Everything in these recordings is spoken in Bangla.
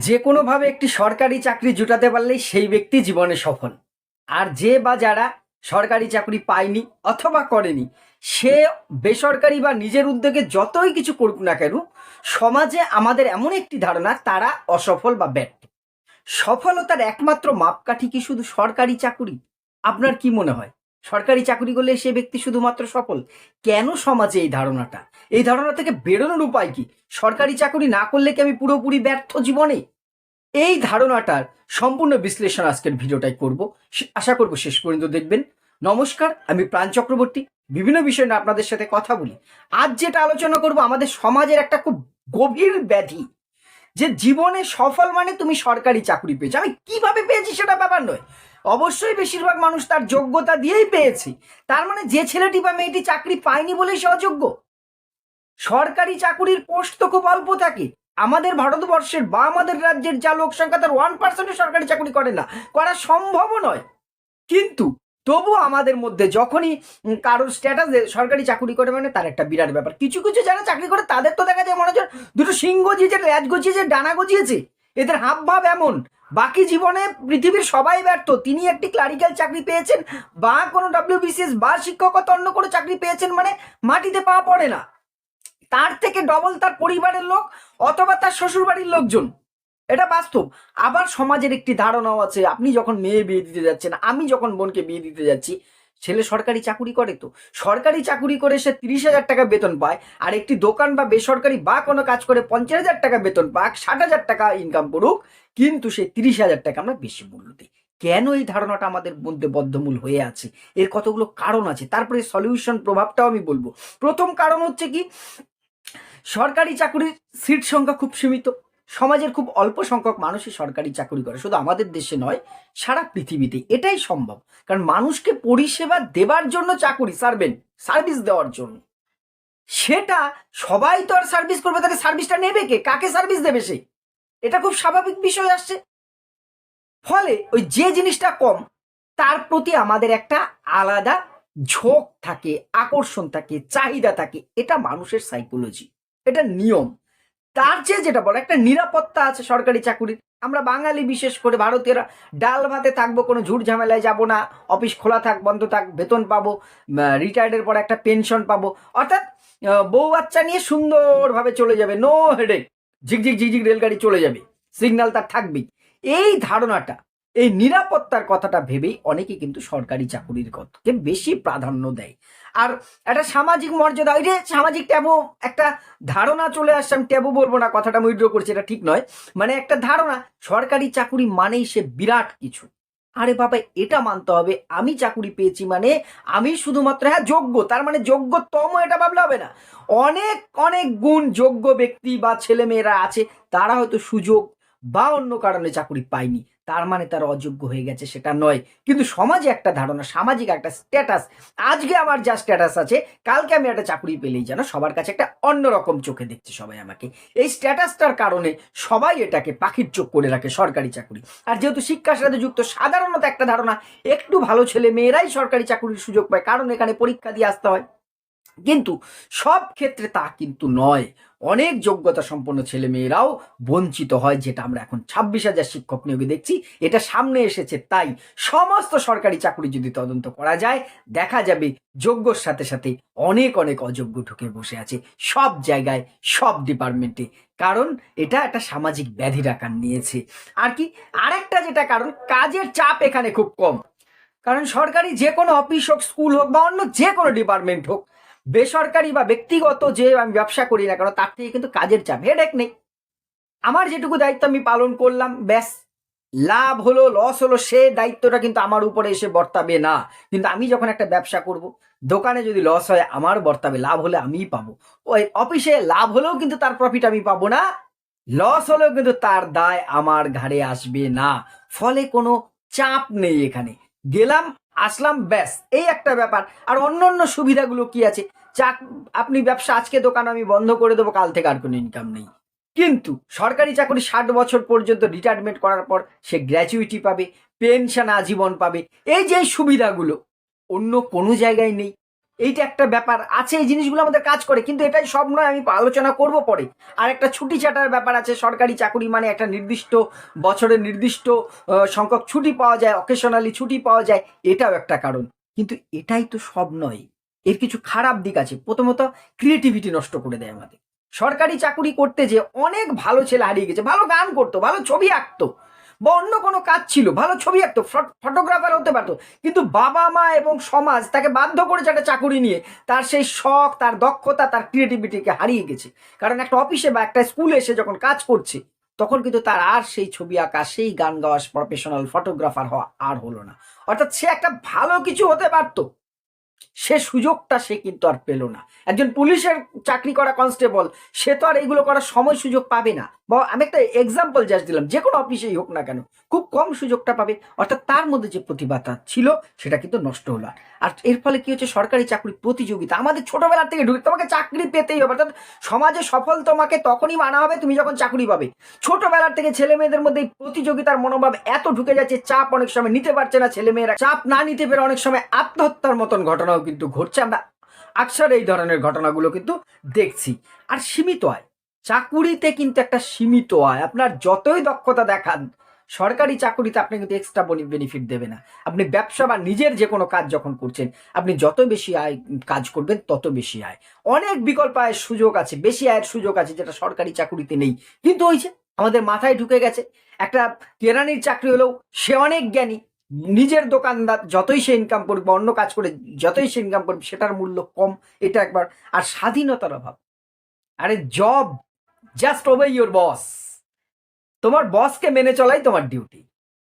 যে কোনোভাবে একটি সরকারি চাকরি জুটাতে পারলেই সেই ব্যক্তি জীবনে সফল। আর যে বা যারা সরকারি চাকরি পায়নি অথবা করেনি, সে বেসরকারি বা নিজের উদ্যোগে যতই কিছু করুক না কেন, সমাজে আমাদের এমন একটি ধারণা, তারা অসফল বা ব্যর্থ। সফলতার একমাত্র মাপকাঠি কি শুধু সরকারি চাকুরি? আপনার কি মনে হয়? সরকারি চাকরি করলে সে ব্যক্তি শুধুমাত্র সফল? কেন সমাজে এই ধারণাটা? এই ধারণা থেকে বেরোনোর উপায় কি? সরকারি চাকরি না করলে কি আমি পুরোপুরি ব্যর্থ জীবনে? এই ধারণাটার সম্পূর্ণ বিশ্লেষণ আজকের ভিডিওটাই করব। আশা করব শেষ পর্যন্ত দেখবেন। নমস্কার, আমি প্রাণ চক্রবর্তী। বিভিন্ন বিষয় নিয়ে আপনাদের সাথে কথা বলি। আজ যেটা আলোচনা করব, আমাদের সমাজের একটা খুব গভীর ব্যাধি। যে জীবনে সফল মানে তুমি সরকারি চাকরি পেয়েছ। আমি কীভাবে পেয়েছি সেটা ব্যাপার নয়। অবশ্যই বেশিরভাগ মানুষ তার যোগ্যতা দিয়েই পেয়েছে। তার মানে যে ছেলেটি বা মেয়েটি চাকরি পায়নি বলেই সে অযোগ্য। সরকারি চাকুরির পোস্ট তো খুব অল্প থাকে। আমাদের ভারতবর্ষের বা আমাদের রাজ্যের যা লোক সংখ্যা, তার ওয়ান পার্সেন্ট সরকারি চাকরি করে না। করা সম্ভবও নয়। কিন্তু তবু আমাদের মধ্যে যখনই কারোর স্ট্যাটাস সরকারি চাকরি করে মানে তার একটা বিরাট ব্যাপার। কিছু কিছু যারা চাকরি করে, তাদের তো দেখা যায় মনে হচ্ছে দুটো সিং গজিয়েছে ল্যাজ গজিয়েছে, ডানা গজিয়েছে। এদের হাব ভাব এমন। বাকি জীবনে পৃথিবীর সবাই ব্যর্থ। তিনি একটি ক্লারিক্যাল চাকরি পেয়েছেন, বা কোনো ডব্লিউবিসিএস বা শিক্ষকতা অন্য কোনো চাকরি পেয়েছেন মানে মাটিতে পা পড়ে না। তার থেকে ডবল তার পরিবারের লোক অথবা তার শ্বশুর বাড়ির লোকজন। এটা বাস্তব। আবার সমাজের একটি ধারণাও আছে, আপনি যখন মেয়ে বিয়ে দিতে যাচ্ছেন, আমি যখন বোনকে বিয়ে দিতে যাচ্ছি ছেলে সরকারি চাকুরি করে তো। সরকারি চাকুরি করে সে তিরিশ হাজার টাকা বেতন পায়, আর একটি দোকান বা বেসরকারি বা কোনো কাজ করে পঞ্চাশ হাজার টাকা বেতন পাক, ষাট হাজার টাকা ইনকাম করুক, কিন্তু সেই তিরিশ হাজার টাকা আমরা বেশি মূল্য দিই। কেন এই ধারণাটা আমাদের মধ্যে বদ্ধমূল হয়ে আছে? এর কতগুলো কারণ আছে? তারপরে সলিউশন প্রভাবটাও আমি বলব। প্রথম কারণ হচ্ছে কি, সরকারি চাকরির সিট সংখ্যা খুব সীমিত। সমাজের খুব অল্প সংখ্যক মানুষই সরকারি চাকরি করে, শুধু আমাদের দেশে নয়, সারা পৃথিবীতে। এটাই সম্ভব। কারণ মানুষকে পরিষেবা দেবার জন্য চাকরি, সার্ভেন্ট, সার্ভিস দেওয়ার জন্য। সেটা সবাই তো আর সার্ভিস করবে, তাহলে সার্ভিসটা নেবে কে? কাকে সার্ভিস দেবে সে? এটা খুব স্বাভাবিক বিষয় আসছে। ফলে ওই যে জিনিসটা কম, তার প্রতি আমাদের একটা আলাদা ঝোঁক থাকে, আকর্ষণ থাকে, চাহিদা থাকে। এটা মানুষের সাইকোলজি এটা নিয়ম। তার চেয়ে যেটা বলে, একটা নিরাপত্তা আছে সরকারি চাকুরির। আমরা বাঙালি বিশেষ করে ভারতীয়রা, ডাল ভাতে থাকব, কোনো ঝুট ঝামেলায় যাব না, অফিস খোলা থাক, বন্ধ থাক, বেতন পাবো রিটায়ার্ডের পর একটা পেনশন পাবো। অর্থাৎ বউ বাচ্চা নিয়ে সুন্দরভাবে চলে যাবে নো হেডেক ঝিকঝিক ঝিকঝিক রেলগাড়ি চলে যাবে সিগন্যাল তার থাকবেই। এই ধারণাটা, এই নিরাপত্তার কথাটা ভেবেই অনেকে কিন্তু সরকারি চাকুরির কথাকে বেশি প্রাধান্য দেয়। আর একটা সামাজিক মর্যাদা, ওই যে সামাজিক ট্যাবু, একটা ধারণা চলে আসছে, আমি ট্যাবু বলব না, কথাটা আমি উইড্র করছি, এটা ঠিক নয়। মানে একটা ধারণা, সরকারি চাকুরি মানেই সে বিরাট কিছু। আরে বাবা, এটা মানতে হবে, আমি চাকুরি পেয়েছি মানে আমি শুধুমাত্র হ্যাঁ যোগ্য, তার মানে যোগ্যতম এটা ভাবলে হবে না। অনেক অনেক গুণ যোগ্য ব্যক্তি বা ছেলে মেয়েরা আছে, তারা হয়তো সুযোগ বা অন্য কারণে চাকুরি পায়নি। তার মানে তার অযোগ্য হয়ে গেছে সেটা নয়। কিন্তু সমাজে একটা ধারণা, সামাজিক একটা স্ট্যাটাস আজকে আমার যা স্ট্যাটাস আছে, কালকে আমি একটা চাকরি পেলেই যেন সবার কাছে একটা অন্যরকম চোখে দেখছে সবাই আমাকে। এই স্ট্যাটাসটার কারণে সবাই এটাকে পাখির চোখ করে রাখে সরকারি চাকরি। আর যেহেতু শিক্ষার সাথে যুক্ত, সাধারণত একটা ধারণা, একটু ভালো ছেলে মেয়েরাই সরকারি চাকরির সুযোগ পায়, কারণ এখানে পরীক্ষা দিয়ে আসতে হয়। কিন্তু সব ক্ষেত্রে তা কিন্তু নয়। অনেক যোগ্যতা সম্পন্ন ছেলে মেয়েরাও বঞ্চিত হয়, যেটা আমরা এখন ছাব্বিশ হাজার শিক্ষক নিয়োগে দেখছি, এটা সামনে এসেছে। তাই সমস্ত সরকারি চাকরি যদি তদন্ত করা যায়, দেখা যাবে যোগ্যর সাথে সাথে অনেক অনেক অযোগ্য ঢুকে বসে আছে। সব জায়গায়, সব ডিপার্টমেন্টে কারণ এটা একটা সামাজিক ব্যাধির আকার নিয়েছে। আর কি, আরেকটা যেটা কারণ, কাজের চাপ এখানে খুব কম। কারণ সরকারি যে কোনো অফিস হোক স্কুল হোক বা অন্য যে কোনো ডিপার্টমেন্ট হোক বেসরকারি বা ব্যক্তিগত যে আমি ব্যবসা করি না কেন, তার থেকে কিন্তু কাজের চাপ। হেডেক নেই। আমার যেটুকু দায়িত্ব আমি পালন করলাম, ব্যাস। লাভ হলো লস হলো, সে দায়িত্বটা কিন্তু আমার উপরে এসে বর্তাবে না। কিন্তু আমি যখন একটা ব্যবসা করব, দোকানে যদি লস হয়, আমার বর্তাবে, লাভ হলে আমিই পাবো। ওই অফিসে লাভ হলেও কিন্তু তার প্রফিট আমি পাবো না। লস হলেও কিন্তু তার দায় আমার ঘাড়ে আসবে না। ফলে কোনো চাপ নেই এখানে। গেলাম, আসলাম, ব্যাস। এই একটা ব্যাপার। আর অন্য অন্য সুবিধাগুলো কি আছে? চাক আপনি ব্যবসা আজকে দোকান আমি বন্ধ করে দেবো, কাল থেকে আর কোনো ইনকাম নেই। কিন্তু সরকারি চাকরি ষাট বছর পর্যন্ত রিটায়ারমেন্ট করার পর সে গ্র্যাচুইটি পাবে পেনশন আজীবন পাবে। এই যে সুবিধাগুলো, অন্য কোনো জায়গায় নেই। এইটা একটা ব্যাপার আছে, এই জিনিসগুলো আমাদের কাজ করে, কিন্তু এটাই সব নয়, আমি আলোচনা করব পরে। আর একটা ছুটি ছাটার ব্যাপার আছে, সরকারি চাকুরি মানে একটা নির্দিষ্ট বছরের নির্দিষ্ট সংখ্যক ছুটি পাওয়া যায় অকেশনালি ছুটি পাওয়া যায়, এটাও একটা কারণ। কিন্তু এটাই তো সব নয়। এর কিছু খারাপ দিক আছে। প্রথমত ক্রিয়েটিভিটি নষ্ট করে দেয় আমাদের। সরকারি চাকুরি করতে যে অনেক ভালো ছেলে হারিয়ে গেছে, ভালো গান করতো, ভালো ছবি আঁকতো, বা অন্য কোনো কাজ ছিল, ভালো ছবি আঁকতো ফটোগ্রাফার হতে পারতো, কিন্তু বাবা মা এবং সমাজ তাকে বাধ্য করেছে একটা চাকুরি নিয়ে। তার সেই শখ, তার দক্ষতা, তার ক্রিয়েটিভিটিকে হারিয়ে গেছে। কারণ একটা অফিসে বা একটা স্কুলে এসে যখন কাজ করছে, তখন কিন্তু তার আর সেই ছবি আঁকা, সেই গান গাওয়া প্রফেশনাল ফটোগ্রাফার হওয়া আর হলো না। অর্থাৎ সে একটা ভালো কিছু হতে পারতো। সে সুযোগটা সে কিন্তু আর পেল না। একজন পুলিশের চাকরি করা কনস্টেবল সে তো আর এগুলো করার সময় সুযোগ পাবে না। বা আমি একটা এক্সাম্পল জাস্ট দিলাম, যে কোনো অফিসেই হোক না কেন, খুব কম সুযোগটা পাবে। অর্থাৎ তার মধ্যে যে প্রতিভাটা ছিল, সেটা কিন্তু নষ্ট হলো। আর এর ফলে কি হচ্ছে, সরকারি চাকরি প্রতিযোগিতা, আমাদের ছোটবেলা থেকে ঢুকে, তোমাকে চাকরি পেতেই হবে। অর্থাৎ সমাজে সফল তোমাকে তখনই মানা হবে, তুমি যখন চাকরি পাবে। ছোটবেলার থেকে ছেলে মেয়েদের মধ্যে প্রতিযোগিতার মনোভাব এত ঢুকে যাচ্ছে, চাপ অনেক সময় নিতে পারছে না ছেলে মেয়েরা। চাপ না নিতে পেরে অনেক সময় আত্মহত্যার মতন ঘটনাও কিন্তু ঘটছে। আমরা আকসার এই ধরনের ঘটনাগুলো কিন্তু দেখছি। আর সীমিত আয়। চাকুরিতে কিন্তু একটা সীমিত আয়। আপনার যতই দক্ষতা দেখান, সরকারি চাকুরিতে আপনি কিন্তু এক্সট্রা বেনিফিট দেবে না। আপনি ব্যবসা বা নিজের যে কোনো কাজ যখন করছেন, আপনি যত বেশি আয় কাজ করবেন, তত বেশি আয়। অনেক বিকল্প আয়ের সুযোগ আছে, বেশি আয়ের সুযোগ আছে যেটা সরকারি চাকুরিতে নেই। কিন্তু ওই যে আমাদের মাথায় ঢুকে গেছে, একটা কেরানির চাকরি হলেও সে অনেক জ্ঞানী নিজের দোকানদার যতই সে ইনকাম করবে বা অন্য কাজ করে যতই সে ইনকাম করবে সেটার মূল্য কম, এটা একবার। আর স্বাধীনতার অভাব। আরে job just obey your boss তোমার বসকে মেনে চলাই তোমার ডিউটি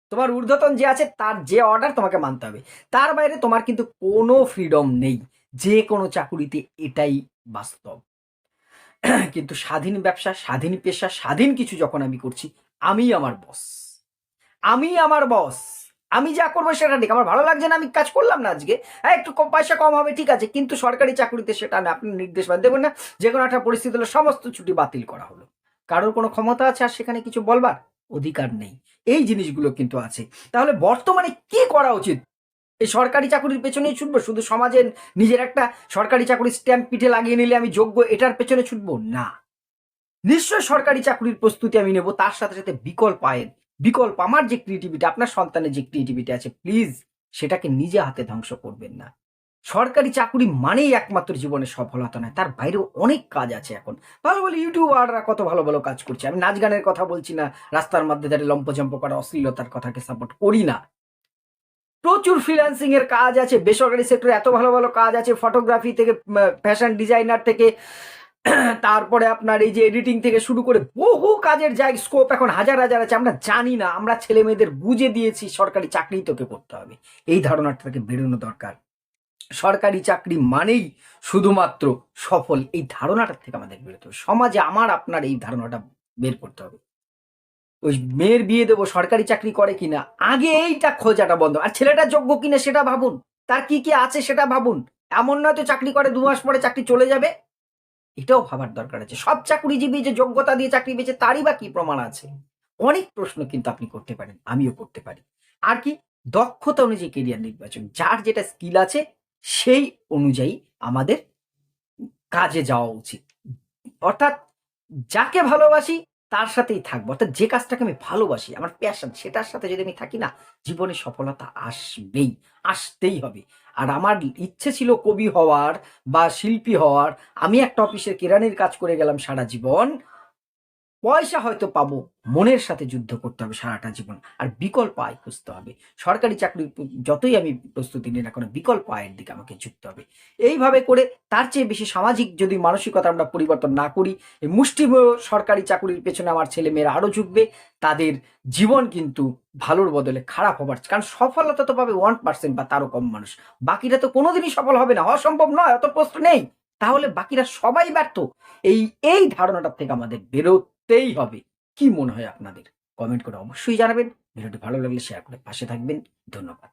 তোমার ঊর্ধ্বতন যে আছে, তার যে অর্ডার তোমাকে মানতে হবে। তার বাইরে তোমার কিন্তু কোনো ফ্রিডম নেই। যে কোনো চাকুরিতে এটাই বাস্তব। কিন্তু স্বাধীন ব্যবসা, স্বাধীন পেশা, স্বাধীন কিছু যখন আমি করছি, আমি আমার বস আমি আমার বস আমি যা করব সেটা ঠিক। আমার ভালো লাগছে না, আমি কাজ করলাম না আজকে। হ্যাঁ একটু কম পয়সা কম হবে, ঠিক আছে। কিন্তু সরকারি চাকরিতে সেটা না, আপনি নির্দেশ পান দেখবেন না যে কোনো একটা পরিস্থিতি হলো সমস্ত ছুটি বাতিল করা হলো। কারোর কোনো ক্ষমতা আছে আর সেখানে কিছু বলবার? অধিকার নেই। এই জিনিসগুলো কিন্তু আছে। তাহলে বর্তমানে কি করা উচিত? এই সরকারি চাকরির পেছনেই ছুটবো? শুধু সমাজে নিজের একটা সরকারি চাকরির স্ট্যাম্প পিঠে লাগিয়ে নিলে আমি যোগ্য, এটার পেছনে ছুটবো? না। নিশ্চয় সরকারি চাকরির প্রস্তুতি আমি নেব, তার সাথে সাথে বিকল্প আয়ের বিকল্প, আমার যে ক্রিয়েটিভিটি আপনার সন্তানের যে ক্রিয়েটিভিটি আছে প্লিজ সেটাকে নিজে হাতে ধ্বংস করবেন না। সরকারি চাকরি মানেই একমাত্র জীবনের সফলতা নয়, তার বাইরেও অনেক কাজ আছে এখন। ভালো ভালো ইউটিউবাররা কত ভালো ভালো কাজ করছে, আমি নাচ গানের কথা বলছি না, রাস্তার মধ্যে দাঁড়িয়ে লম্পজম্প করা, অশ্লীলতার কথাকে সাপোর্ট করি না। প্রচুর ফ্রিল্যান্সিং এর কাজ আছে, বেসরকারি সেক্টরে এত ভালো ভালো কাজ আছে ফটোগ্রাফি থেকে ফ্যাশন ডিজাইনার থেকে তারপরে আপনার এই যে এডিটিং থেকে শুরু করে বহু কাজের জায়গা স্কোপ এখন হাজার হাজার আছে, আমরা জানি না, আমরা ছেলে মেয়েদের বুঝে দিয়েছি সরকারি চাকরি তোকে করতে হবে। এই ধারণাটা থেকে বেরোনো দরকার। সরকারি চাকরি মানেই শুধুমাত্র সফল, এই ধারণাটা থেকে আমাদের বেরোতে হবে। সমাজে আমার, আপনার এই ধারণাটা বের করতে হবে। ওই মেয়ের বিয়ে দেবো, সরকারি চাকরি করে কিনা, আগে এইটা খোঁজাটা বন্ধ। আর ছেলেটা যোগ্য কিনা সেটা ভাবুন, তার কি কি আছে সেটা ভাবুন। এমন নয় তো চাকরি করে দু মাস পরে চাকরি চলে যাবে। এটাও ভাবার দরকার আছে। সব চাকরিজীবী যে যোগ্যতা দিয়ে চাকরি পেয়েছে, তারই বা কি প্রমাণ আছে? অনেক প্রশ্ন কিন্তু আপনি করতে পারেন, আমিও করতে পারি। আর কি? দক্ষতা অনুযায়ী কেরিয়ার নির্বাচন, যার যেটা স্কিল আছে, সেই অনুযায়ী আমাদের কাজে যাওয়া উচিত। অর্থাৎ যাকে ভালোবাসি তার সাথেই থাকব। অর্থাৎ যে কাজটাকে আমি ভালোবাসি, আমার প্যাশন সেটার সাথে যদি আমি থাকি না, জীবনে সফলতা আসবেই, আসতেই হবে। আর আমার ইচ্ছে ছিল কবি হওয়ার বা শিল্পী হওয়ার। আমি একটা অফিসের কেরানির কাজ করে গেলাম সারা জীবন। পয়সা হয়তো পাবো, মনের সাথে যুদ্ধ করতে হবে সারাটা জীবন, আর বিকল্প আয় খুঁজতে হবে। সরকারি চাকরির যতই আমি প্রস্তুতি নিই না কোনো, বিকল্প আয়ের দিকে আমাকে ঝুঁকতে হবে। এইভাবে করে তার চেয়ে বেশি সামাজিক যদি মানসিকতা আমরা পরিবর্তন না করি, এই মুষ্টিমেয় সরকারি চাকরির পেছনে আমার ছেলে মেয়েরা আরও ঝুঁকবে, তাদের জীবন কিন্তু ভালোর বদলে খারাপ হবার কারণ সফলতা তো পাবে ওয়ান পার্সেন্ট বা তারও কম মানুষ। বাকিরা তো কোনোদিনই সফল হবে না হওয়া সম্ভব নয়, অত প্রশ্ন নেই। তাহলে বাকিরা সবাই ব্যর্থ। এই এই ধারণাটার থেকে আমাদের বেরোতেই হবে। কি মনে হয় আপনাদের? কমেন্ট করে অবশ্যই জানাবেন। ভিডিওটি ভালো লাগলে শেয়ার করে পাশে থাকবেন। ধন্যবাদ।